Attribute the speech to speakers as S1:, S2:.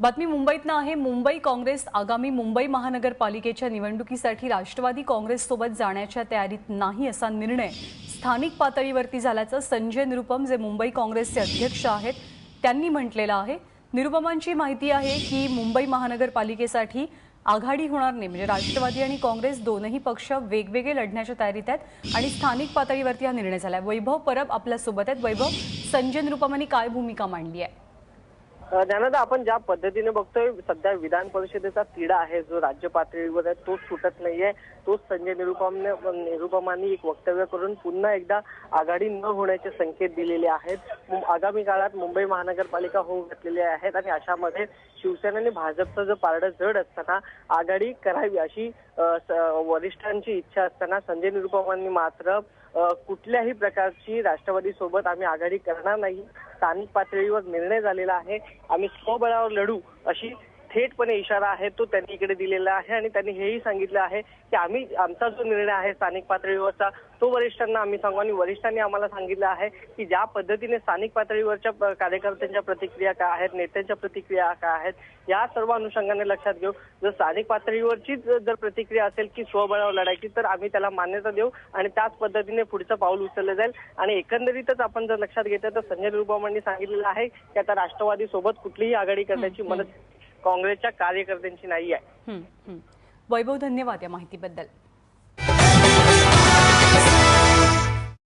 S1: बातमी मुंबईतनं आहे. मुंबई काँग्रेस आगामी मुंबई महानगरपालिकेच्या निवडणुकीसाठी राष्ट्रवादी काँग्रेससोबत जाण्याच्या तयारीत नाही असा निर्णय स्थानिक पातळीवरती झाल्याचं संजय निरुपम जे मुंबई काँग्रेसचे अध्यक्ष आहेत त्यांनी म्हटलेलं आहे. निरुपमांची माहिती आहे की मुंबई महानगरपालिकेसाठी आघाडी होणार नाही. म्हणजे राष्ट्रवादी आणि काँग्रेस दोनही पक्ष वेगवेगळे लढण्याच्या तयारीत आहेत आणि स्थानिक पातळीवरती हा निर्णय झाला वैभव परब आपल्यासोबत आहेत. वैभव संजय निरुपमांनी काय भूमिका मांडली आहे?
S2: ज्ञानदा आपण ज्या पद्धतीने बघतोय सध्या विधान परिषदेचा तिढा आहे जो राज्य पातळीवर आहे तोच सुटत नाहीये. तोच संजय निरुपमने निरुपमांनी एक वक्तव्य करून पुन्हा एकदा आघाडी न होण्याचे संकेत दिलेले आहेत. आगामी काळात मुंबई महानगरपालिका होऊ घातलेली आहेत आणि अशामध्ये शिवसेना आणि भाजपचं जो पारडं जड असताना आघाडी करावी अशी वरिष्ठांची इच्छा असताना संजय निरुपमांनी मात्र कुठल्याही प्रकारची राष्ट्रवादी सोबत आम्ही आघाडी करणार नाही. स्थानिक पातळीवर निर्णय झालेला आहे. आम्ही स्वबळावर लढू अशी थेटपणे इशारा आहे तो त्यांनी इकडे दिलेला आहे आणि त्यांनी हेही सांगितलं आहे की आम्ही आमचा जो निर्णय आहे स्थानिक पातळीवरचा तो वरिष्ठांना आम्ही सांगू आणि वरिष्ठांनी आम्हाला सांगितलं आहे की ज्या पद्धतीने स्थानिक पातळीवरच्या कार्यकर्त्यांच्या प्रतिक्रिया काय आहेत नेत्यांच्या प्रतिक्रिया काय आहेत या सर्व अनुषंगाने लक्षात घेऊ जर स्थानिक पातळीवरचीच जर प्रतिक्रिया असेल की स्वबळावर लढायची तर आम्ही त्याला मान्यता देऊ आणि त्याच पद्धतीने पुढचं पाऊल उचललं जाईल. आणि एकंदरीतच आपण जर लक्षात घेतलं तर संजय निरुपमांनी सांगितलेलं आहे की आता राष्ट्रवादी सोबत कुठलीही आघाडी करण्याची मदत काँग्रेसच्या कार्यकर्त्यांची नाही आहे
S1: वैभव धन्यवाद या माहितीबद्दल.